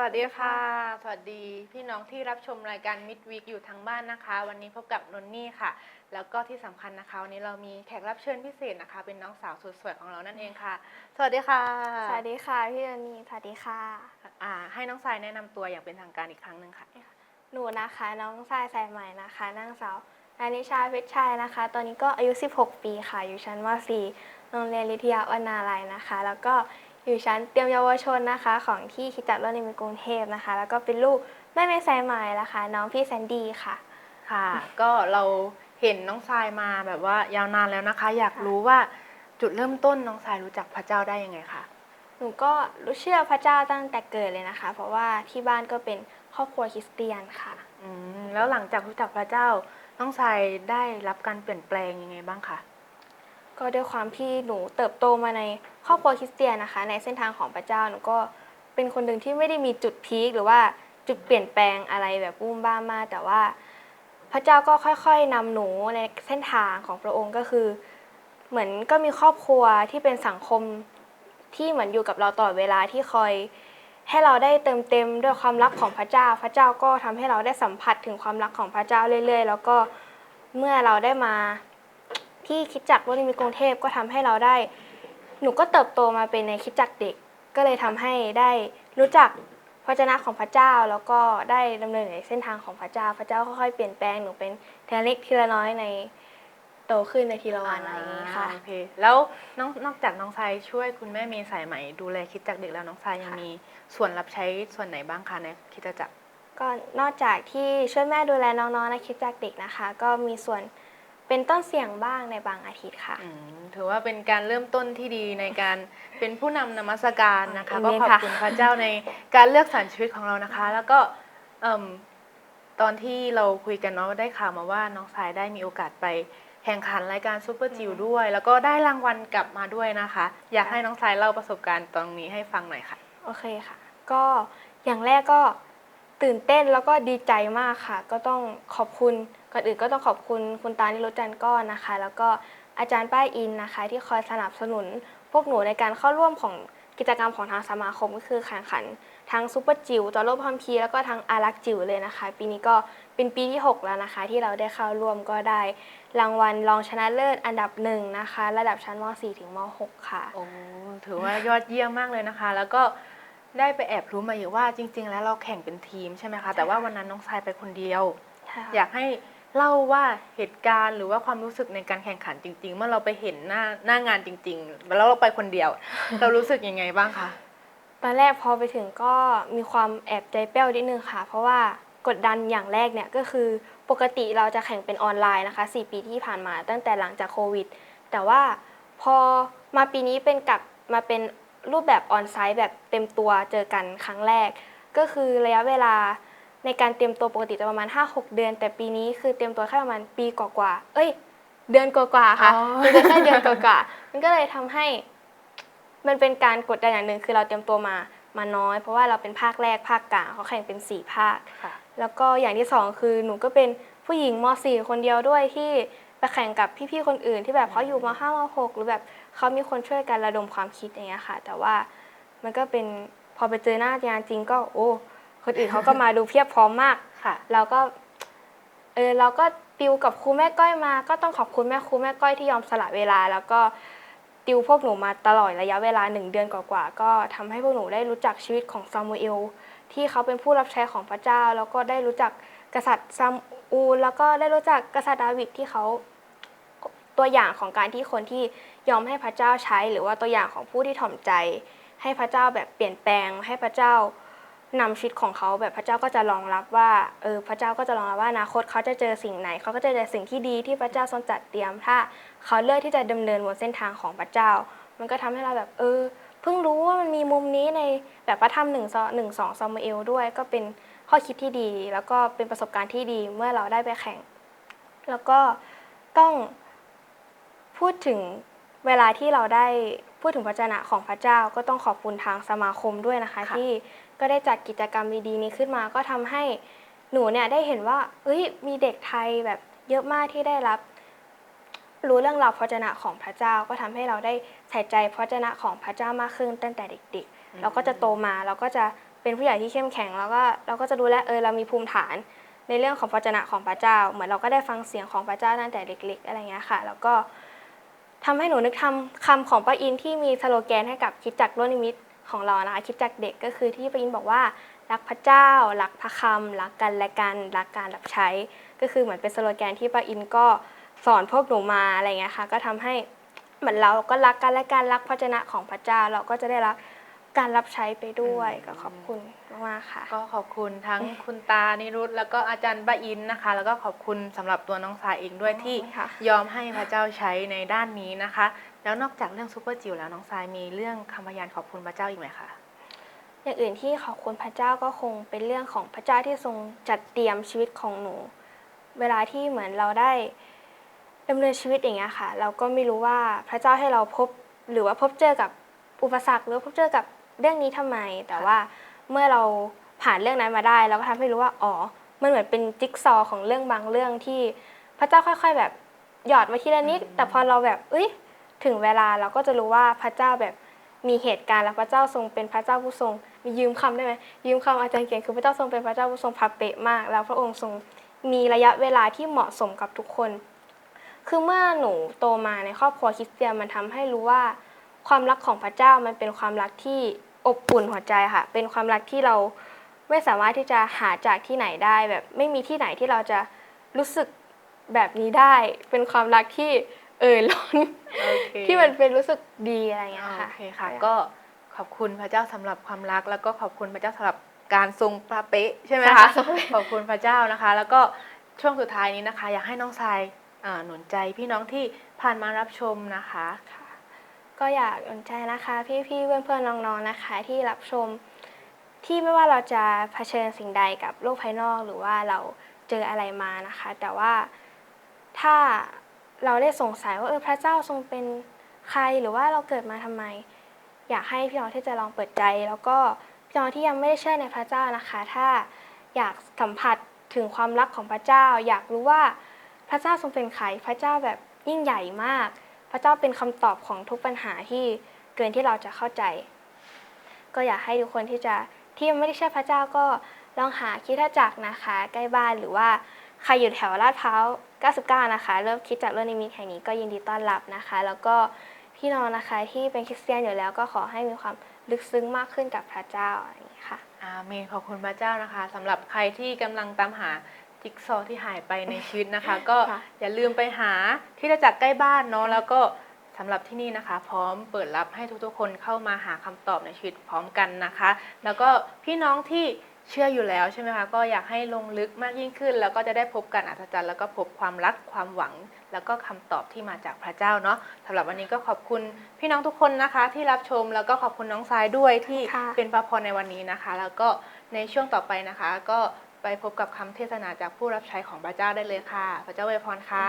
วัสดีค่ะ สวัสดีพี่น้องที่รับชมรายการมิดวีคอยู่ทางบ้านนะคะ วันนี้พบกับนนนี่ค่ะ แล้วก็ที่สำคัญนะคะวันนี้เรามีแขกรับเชิญพิเศษนะคะ เป็นน้องสาวสุดสวยของเรานั่นเองค่ะ สวัสดีค่ะ สวัสดีค่ะพี่เดนีสวัสดีค่ะอ่าให้น้องทรายแนะนำตัวอย่างเป็นทางการอีกครั้งหนึ่งค่ะ หนูนะคะน้องทรายสายใหม่นะคะนางสาวนานิชาเพชรชัยนะคะ ตอนนี้ก็อายุ 16 ปีค่ะ อยู่ชั้นม .4 โรงเรียนลิทยาอนาลัยนะคะ แล้วก็ อยู่ชั้นเตรียมเยาวชนนะคะ ของที่คิดจักรโลกในมีกรุงเทพนะคะ แล้วก็เป็นลูกแม่เมย์สายใหม่นะคะ น้องพี่แซนดี้ค่ะ ค่ะ ก็เราเห็นน้องทรายมาแบบว่ายาวนานแล้วนะคะ อยากค่ะรู้ว่าจุดเริ่มต้นน้องทรายรู้จักพระเจ้าได้ยังไงคะหนูก็รู้เชื่อพระเจ้าตั้งแต่เกิดเลยนะคะ เพราะว่าที่บ้านก็เป็นครอบครัวคริสเตียนค่ะอืมแล้วหลังจากรู้จักพระเจ้าน้องทรายได้รับการเปลี่ยนแปลงยังไงบ้างคะ ก็ด้วยความที่หนูเติบโตมาในครอบครัวคริสเตียนนะคะ ในเส้นทางของพระเจ้าหนูก็เป็นคนหนึ่งที่ไม่ได้มีจุดพีคหรือว่าจุดเปลี่ยนแปลงอะไรแบบบุ้มบ้ามมากแต่ว่า พระเจ้าก็ค่อยๆนำหนูในเส้นทางของพระองค์ก็คือ เหมือนก็มีครอบครัวที่เป็นสังคมที่เหมือนอยู่กับเราตลอดเวลาที่คอย ให้เราได้เติมเต็มด้วยความรักของพระเจ้า พระเจ้าก็ทำให้เราได้สัมผัสถึงความรักของพระเจ้าเรื่อย ๆ แล้วก็เมื่อเราได้มา ที่คริดจักรวนิมิตกรุงเทพก็ทำให้เราได้ หนูก็เติบโตมาเป็นในคริดจักรเด็ก ก็เลยทำให้ได้รู้จักพระเจ้าของพระเจ้าแล้วก็ได้ดำเนินในเส้นทางของพระเจ้า พระเจ้าค่อยๆเปลี่ยนแปลงหนูเป็นทีละเล็กทีละน้อยในโตขึ้นในทีละวันอะไรอย่างนี้ค่ะโอเคแล้วน้องนอกจากน้องทรายช่วยคุณแม่เมย์สายไหมดูแลคิดจักเด็กแล้วน้องทรายยังค่ะมีส่วนรับใช้ส่วนไหนบ้างคะในคิดจักรก็นอกจากที่ช่วยแม่ดูแลน้องๆในคริดจักรเด็กนะคะ ก็มีส่วน เป็นต้นเสียงบ้างในบางอาทิตย์ค่ะ อืมถือว่าเป็นการเริ่มต้นที่ดีในการเป็นผู้นำนมัสการนะคะอืมก็ขอบค่ะคุณพระเจ้าในการเลือกสรรชีวิตของเรานะคะ แล้วก็เอิ่มตอนที่เราคุยกันเนาะได้ข่าวมาว่าน้องทรายได้มีโอกาสไปแข่งขันรายการซูเปอร์จิวด้วย แล้วก็ได้รางวัลกลับมาด้วยนะคะ อยากให้น้องทรายเล่าประสบการณ์ตรงนี้ให้ฟังหน่อยค่ะ โอเคค่ะ ก็อย่างแรกก็ตื่นเต้นแล้วก็ดีใจมากค่ะ ก็ต้องขอบคุณ ก่อนอื่นก็ต้องขอบคุณคุณตานิรุตจันทร์ก้อนนะคะ แล้วก็อาจารย์ป้ายอินนะคะ ที่คอยสนับสนุนพวกหนูในการเข้าร่วมของกิจกรรมของทางสมาคมก็คือแข่งขันทั้งซูเปอร์จิ๋วต่อโลกพัมพีร์แล้วก็ทั้งอารักจิ๋วเลยนะคะ ปีนี้ก็เป็นปีที่ 6 แล้วนะคะ ที่เราได้เข้าร่วมก็ได้ รางวัลรองชนะเลิศอันดับหนึ่งนะคะ ระดับชั้นม .4 ถึงม .6 ค่ะ โอ้ถือว่ายอดเยี่ยมมากเลยนะคะ แล้วก็ได้ไปแอบรู้มาอยู่ว่าจริง ๆ แล้วเราแข่งเป็นทีมใช่ไหมคะแต่ว่าวันนั้นน้องทรายไปคนเดียว อยากให้ เล่าว่าเหตุการณ์หรือว่าความรู้สึกในการแข่งขันจริง ๆ เมื่อเราไปเห็นหน้าหน้างานจริง ๆ แล้วเราไปคนเดียว เรารู้สึกยังไงบ้างคะตอนแรกพอไปถึงก็มีความแอบใจแป้วนิดนึงค่ะ เพราะว่ากดดันอย่างแรกเนี่ยก็คือปกติเราจะแข่งเป็นออนไลน์นะคะ 4 ปีที่ผ่านมาตั้งแต่หลังจากโควิด แต่ว่าพอมาปีนี้เป็นกลับมาเป็นรูปแบบออนไซต์แบบเต็มตัวเจอกันครั้งแรก ก็คือระยะเวลา ในการเตรียมตัวปกติจะประมาณ 5-6 เดือน แต่ปีนี้คือเตรียมตัวแค่ประมาณปีกว่าๆเอ้ย เดือนกว่าๆค่ะอ๋อเดือนแค่เดือนกว่าๆมันก็เลยทำให้ มันเป็นการกดดันอย่างหนึ่งคือเราเตรียมตัวมามาน้อย เพราะว่าเราเป็นภาคแรกภาคกลางเขาแข่งเป็น 4 ภาคค่ะแล้วก็อย่างที่สองคือหนูก็เป็นผู้หญิงม .4 คนเดียวด้วยที่ไปแข่งกับพี่ๆคนอื่น ที่แบบเขาอยู่ม .5 ม .6 หรือแบบเขามีคนช่วยกันระดมความคิดอย่างเงี้ยค่ะ แต่ว่ามันก็เป็นพอไปเจอหน้างานจริงก็โอ้ คนอื่นเขาก็มาดูเพียบพร้อมมากค่ะ เราก็เออเราก็ติวกับครูแม่ก้อยมา ก็ต้องขอบคุณแม่ครูแม่ก้อยที่ยอมสละเวลา แล้วก็ติวพวกหนูมาตลอดระยะเวลาหนึ่งเดือนกว่าๆก็ทำให้พวกหนูได้รู้จักชีวิตของซามูเอลที่เขาเป็นผู้รับใช้ของพระเจ้า แล้วก็ได้รู้จักกษัตริย์ซามูลแล้วก็ได้รู้จักกษัตริย์ดาวิดที่เขาตัวอย่างของการที่คนที่ยอมให้พระเจ้าใช้ หรือว่าตัวอย่างของผู้ที่ถ่อมใจ ให้พระเจ้าแบบเปลี่ยนแปลงให้พระเจ้า นำชีวิตของเขาแบบพระเจ้าก็จะรองรับว่าเออพระเจ้าก็จะรองรับว่าอนาคตเขาจะเจอสิ่งไหน เขาก็จะเจอสิ่งที่ดีที่พระเจ้าทรงจัดเตรียม ถ้าเขาเลือกที่จะดำเนินบนเส้นทางของพระเจ้า มันก็ทำให้เราแบบเออเพิ่งรู้ว่ามันมีมุมนี้ในแบบพระธรรมหนึ่งซอหนึ่งสองซามูเอลด้วยก็เป็นข้อคิดที่ดี แล้วก็เป็นประสบการณ์ที่ดีเมื่อเราได้ไปแข่ง แล้วก็ต้องพูดถึง เวลาที่เราได้พูดถึงพระเจ้าของพระเจ้าก็ต้องขอบคุณทางสมาคมด้วยนะคะค่ะที่ก็ได้จัดกิจกรรมดีๆนี้ขึ้นมา ก็ทำให้หนูเนี่ยได้เห็นว่าเอ้ยมีเด็กไทยแบบเยอะมากที่ได้รับ รู้เรื่องราวพระเจ้าของพระเจ้า ก็ทำให้เราได้ใส่ใจพระเจ้าของพระเจ้ามากขึ้นตั้งแต่เด็ก ๆ เราก็จะโตมาเราก็จะเป็นเป็นผู้ใหญ่ที่เข้มแข็งแล้วก็เราก็จะรู้แล้วเออเรามีภูมิฐานในเรื่องของพระวจนะของพระเจ้า เหมือนเราก็ได้ฟังเสียงของพระเจ้าตั้งแต่เล็ก ๆ อะไรเงี้ยค่ะ แล้วก็ ทำให้หนูนึกทำคำของป้าอินที่มีสโลแกนให้กับคิดจักรโลนิมิตของเรานะคะคิดจักรเด็กก็คือที่ป้าอินบอกว่า รักพระเจ้า รักพระคำรักกันและกันรักการรับใช้ ก็คือเหมือนเป็นสโลแกนที่ป้าอินก็สอนพวกหนูมาอะไรเงี้ยค่ะก็ทำให้เหมือนเราก็รักกันและกันรักพระเจนะของพระเจ้าเราก็จะได้รัก การรับใช้ไปด้วยอืมก็ขอบคุณมากๆค่ะ ก็ขอบคุณทั้งคุณตานิรุตแล้วก็อาจารย์บะอินนะคะ แล้วก็ขอบคุณสำหรับตัวน้องสายเองด้วยที่ค่ะยอมให้พระเจ้าใช้ในด้านนี้นะคะ แล้วนอกจากเรื่องซูเปอร์จิ๋วแล้วน้องสายมีเรื่องคำพยานขอบคุณพระเจ้าอีกไหมคะอย่างอื่นที่ขอบคุณพระเจ้าก็คงเป็นเรื่องของพระเจ้าที่ทรงจัดเตรียมชีวิตของหนู เวลาที่เหมือนเราได้ดำเนินชีวิตอย่างเงี้ยค่ะ เราก็ไม่รู้ว่าพระเจ้าให้เราพบหรือว่าพบเจอกับอุปสรรคหรือว่าพบเจอกับ เรื่องนี้ทำไม แต่ว่าเมื่อเราผ่านเรื่องนั้นมาได้เราก็ทำให้รู้ว่าอ๋อมันเหมือนเป็นจิ๊กซอว์ของเรื่องบางเรื่องที่พระเจ้าค่อย ๆ แบบหยอดมาทีละนิดอืมแต่พอเราแบบเอ้ยถึงเวลาเราก็จะรู้ว่าพระเจ้าแบบมีเหตุการณ์และพระเจ้าทรงเป็นพระเจ้าผู้ทรงมียืมคำได้ไหมยืมคำอาจารย์เกียงคือพระเจ้าทรงเป็นพระเจ้าผู้ทรงพระเปะมาก แล้วพระองค์ทรงมีระยะเวลาที่เหมาะสมกับทุกคน คือเมื่อหนูโตมาในครอบครัวคริสเตียนมันทำให้รู้ว่า ความรักของพระเจ้ามันเป็นความรักที่ อบอุ่นหัวใจค่ะ เป็นความรักที่เราไม่สามารถที่จะหาจากที่ไหนได้แบบไม่มีที่ไหนที่เราจะรู้สึกแบบนี้ได้ เป็นความรักที่เอ่ยล้นโอเคที่มันเป็นรู้สึกดีอะไรอย่างเงี้ยโอค่ะเคค่ะ ก็ขอบคุณพระเจ้าสำหรับความรัก แล้วก็ขอบคุณพระเจ้าสำหรับการทรงพระเป๊ะใช่ไหมคะ ขอบคุณพระเจ้านะคะ แล้วก็ช่วงสุดท้ายนี้นะคะ อยากให้น้องทรายอ่าหนุนใจพี่น้องที่ผ่านมารับชมนะคะ ก็อยากสนใจนะคะพี่ๆเพื่อนๆน้องๆนะคะ ที่รับชมที่ไม่ว่าเราจะเผชิญสิ่งใดกับโลกภายนอกหรือว่าเราเจออะไรมานะคะ แต่ว่าถ้าเราได้สงสัยว่าเออพระเจ้าทรงเป็นใครหรือว่าเราเกิดมาทำไม อยากให้พี่น้องที่จะลองเปิดใจ แล้วก็พี่น้องที่ยังไม่ได้เชื่อในพระเจ้านะคะ ถ้าอยากสัมผัสถึงความรักของพระเจ้า อยากรู้ว่าพระเจ้าทรงเป็นใครพระเจ้าแบบยิ่งใหญ่มาก พระเจ้าเป็นคำตอบของทุกปัญหาที่เกินที่เราจะเข้าใจ ก็อยากให้ทุกคนที่จะที่ยังไม่ได้เชื่อพระเจ้าก็ลองหาคิดจักรนะคะ ใกล้บ้านหรือว่าใครอยู่แถวลาดพร้าว 99 นะคะ เริ่มคิดจากเรื่องนิมิตแห่งนี้ก็ยินดีต้อนรับนะคะ แล้วก็พี่น้องนะคะที่เป็นคริสเตียนอยู่แล้วก็ขอให้มีความลึกซึ้งมากขึ้นกับพระเจ้าอย่างนี้ค่ะอาเมนขอบคุณพระเจ้านะคะสำหรับใครที่กำลังตามหา จิ๊กซอว์ที่หายไปในชีวิตนะคะ ก็ค่ะอย่าลืมไปหาที่จะจักรใกล้บ้านเนาะแล้วก็สำหรับที่นี่นะคะ พร้อมเปิดรับให้ทุกๆ คนเข้ามาหาคำตอบในชีวิตพร้อมกันนะคะ แล้วก็พี่น้องที่เชื่ออยู่แล้วใช่ไหมคะก็อยากให้ลงลึกมากยิ่งขึ้น แล้วก็จะได้พบการอัศจรรย์แล้วก็พบความรักความหวัง แล้วก็คำตอบที่มาจากพระเจ้าเนาะสำหรับวันนี้ก็ขอบคุณพี่น้องทุกคนนะคะ ที่รับชมแล้วก็ขอบคุณน้องทรายด้วยที่ค่ะ เป็นพระพรในวันนี้นะคะ แล้วก็ในช่วงต่อไปนะคะ ก็ ไปพบกับคำเทศนาจากผู้รับใช้ของพระเจ้าได้เลยค่ะ พระเจ้าอวยพรค่ะ